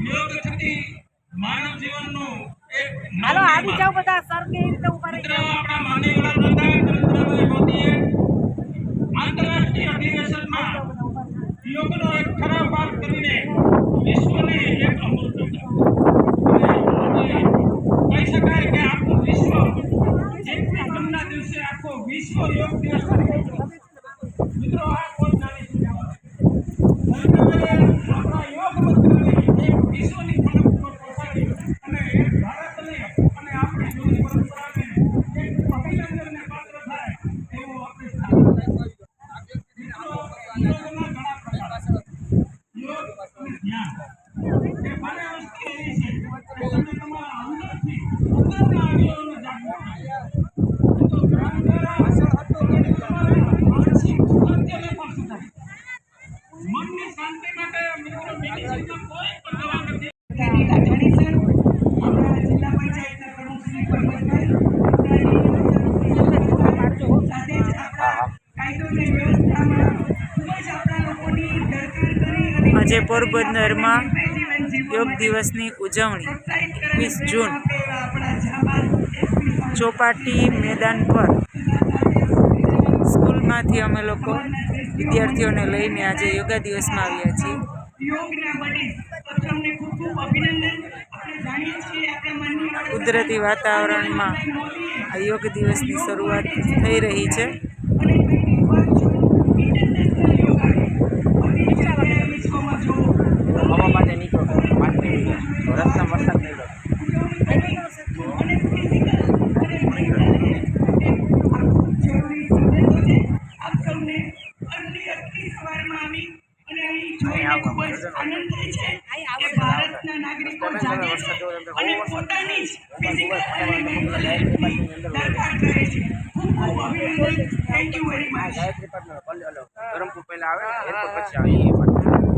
યોગ થકી માનવ જીવનનું એક હાલો આવી નિર્માણ. બધા સર રીતે મિત્રો આપણા માનનીય વડાપ્રધાન નરેન્દ્રભાઈ મોદીએ આંતરરાષ્ટ્રીય અધિવેશનમાં યોગનો એક ખરાબ વાત કરીને વિશ્વને એક અમૃત કહી શકાય કે આખું વિશ્વ જેટલી ગમના દિવસે આખો વિશ્વ યોગ દિવસ મિત્રો આ એક વિશ્વની પહોંચાડી અને ભારતને અને આપણી જૂની પરંપરાને એક અભિનંદનને પાત્ર થાય એવું આપણે આપણા વ્યવસ્થામાં ખૂબ જ આપણા લોકોની દરકાર કરી અને આજે પોરબંદરમાં યોગ દિવસની ઉજવણી એકવીસ વીસ જૂન. ચોપાટી મેદાન પર સ્કૂલમાંથી અમે લોકો વિદ્યાર્થીઓને લઈને આજે યોગા દિવસમાં આવ્યા છીએ. કુદરતી વાતાવરણમાં આ યોગ દિવસની શરૂઆત થઈ રહી છે. ભારતના નાગરિકો જાગે છે અને પોતાની જ physical અને mental healthની દરકાર કરે છે. ખૂબ ખૂબ અભિનંદન. Thank you very much Dharampur પહેલા આવે એરપોર્ટ પછી આવી